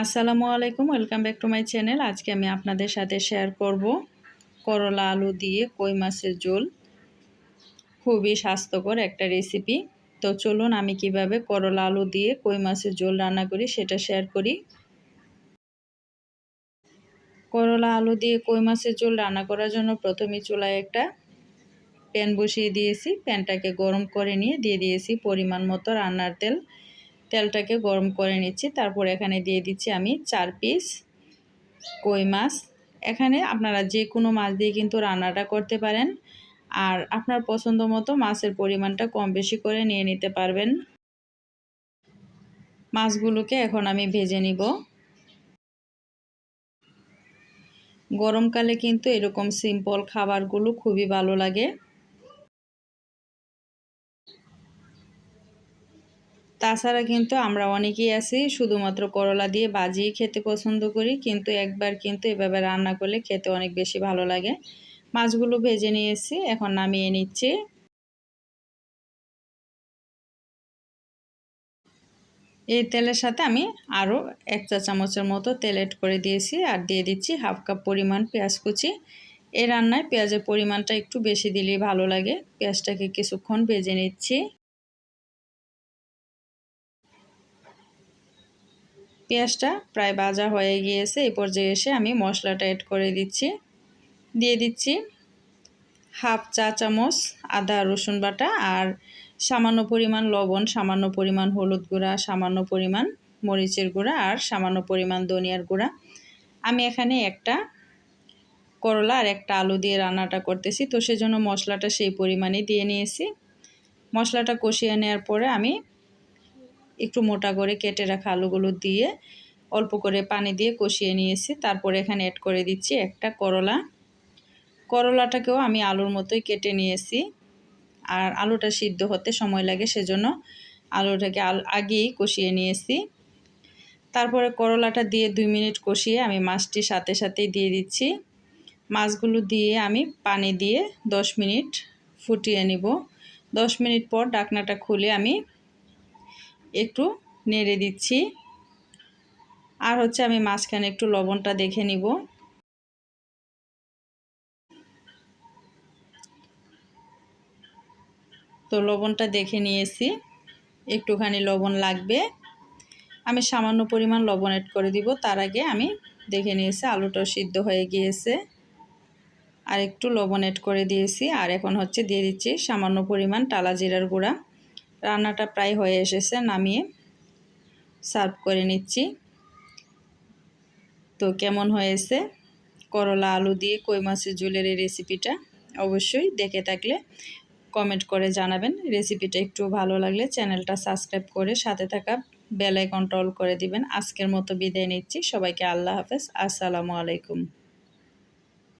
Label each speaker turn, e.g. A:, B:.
A: আসসালামু আলাইকুম, welcome back to my channel. আজকে আমি আপনাদের সাথে শেয়ার করব করলা আলু দিয়ে কই মাছের ঝোল। খুবই স্বাস্থ্যকর একটা রেসিপি তো চলুন আমি কীভাবে করলা আলু দিয়ে কই মাছের ঝোল রান্না করি সেটা শেয়ার করি। করলা আলু দিয়ে কই মাছের ঝোল রান্না করার জন্য প্রথমে চুলায় একটা প্যান বসিয়ে দিয়েছি। প্যানটাকে গরম করে নিয়ে দিয়ে দিয়েছি পরিমাণ মতো রান্নার তেল। তেলটাকে গরম করে নিচ্ছি। তারপর এখানে দিয়ে দিচ্ছি আমি চার পিস কই মাছ। এখানে আপনারা যে কোনো মাছ দিয়ে কিন্তু রান্নাটা করতে পারেন। আর আপনার পছন্দ মতো মাছের পরিমাণটা কম বেশি করে নিয়ে নিতে পারবেন। মাছগুলোকে এখন আমি ভেজে নিব। গরমকালে কিন্তু এরকম সিম্পল খাবারগুলো খুবই ভালো লাগে। তাছাড়া কিন্তু আমরা অনেকেই আছি, শুধুমাত্র করলা দিয়ে বাজিয়ে খেতে পছন্দ করি, কিন্তু একবার কিন্তু এভাবে রান্না করলে খেতে অনেক বেশি ভালো লাগে। মাছগুলো ভেজে নিয়েছি, এখন নামিয়ে নিচ্ছি। এই তেলের সাথে আমি আরও এক চা চামচের মতো তেল এড করে দিয়েছি আর দিয়ে দিচ্ছি হাফ কাপ পরিমাণ পেঁয়াজ কুচি। এই রান্নায় পেঁয়াজের পরিমাণটা একটু বেশি দিলেই ভালো লাগে, পেঁয়াজটাকে কিছুক্ষণ ভেজে নিচ্ছি। পেঁয়াজটা প্রায় ভাজা হয়ে গিয়েছে এই পর্যায়ে এসে আমি মশলাটা অ্যাড করে দিচ্ছি। দিয়ে দিচ্ছি হাফ চা চামচ আদা, রসুন বাটা আর সামান্য পরিমাণ লবণ, সামান্য পরিমাণ হলুদ গুঁড়া, সামান্য পরিমাণ মরিচের গুঁড়া আর সামান্য পরিমাণ ধনিয়ার গুঁড়া। আমি এখানে একটা করলা আর একটা আলু দিয়ে রান্নাটা করতেছি, তো সেজন্য মশলাটা সেই পরিমাণে দিয়ে নিয়েছি। মশলাটা কষিয়ে নেওয়ার পরে আমি একটু মোটা করে কেটে রাখা আলুগুলো দিয়ে অল্প করে পানি দিয়ে কষিয়ে নিয়েছি। তারপরে এখানে অ্যাড করে দিচ্ছি একটা করলা। করলাটাকেও আমি আলুর মতোই কেটে নিয়েছি। আর আলুটা সিদ্ধ হতে সময় লাগে, সেজন্য আলুটাকে আল, আগেই কষিয়ে নিয়েছি। তারপরে করলাটা দিয়ে দুই মিনিট কষিয়ে আমি মাছটি সাথে সাথেই দিয়ে দিচ্ছি। মাছগুলো দিয়ে আমি পানি দিয়ে দশ মিনিট ফুটিয়ে নিব। দশ মিনিট পর ডাকনাটা খুলে আমি একটু নেড়ে দিচ্ছি। আর হচ্ছে আমি মাঝখানে একটু লবণটা দেখে নিব। তো লবণটা দেখে নিয়েছি। একটুখানি লবণ লাগবে। আমি সামান্য পরিমাণ লবণ এড করে দিব। তার আগে আমি দেখে নিয়েছি আলুটাও সিদ্ধ হয়ে গিয়েছে। আর একটু লবণ এড করে দিয়েছি। আর এখন হচ্ছে দিয়ে দিচ্ছি সামান্য পরিমাণ টালা জিরার গুঁড়া। রান্নাটা প্রায় হয়ে এসেছে, নামিয়ে সার্ভ করে নিচ্ছি। তো কেমন হয়েছে? করলা, আলু দিয়ে কই মাছের ঝোলের এই রেসিপিটা অবশ্যই দেখে থাকলে কমেন্ট করে জানাবেন। রেসিপিটা একটু ভালো লাগলে চ্যানেলটা সাবস্ক্রাইব করে সাথে থাকা বেলায় কন্ট্রোল করে দিবেন। আজকের মতো বিদায় নিচ্ছি। সবাইকে আল্লাহ হাফেজ। আসসালামু আলাইকুম।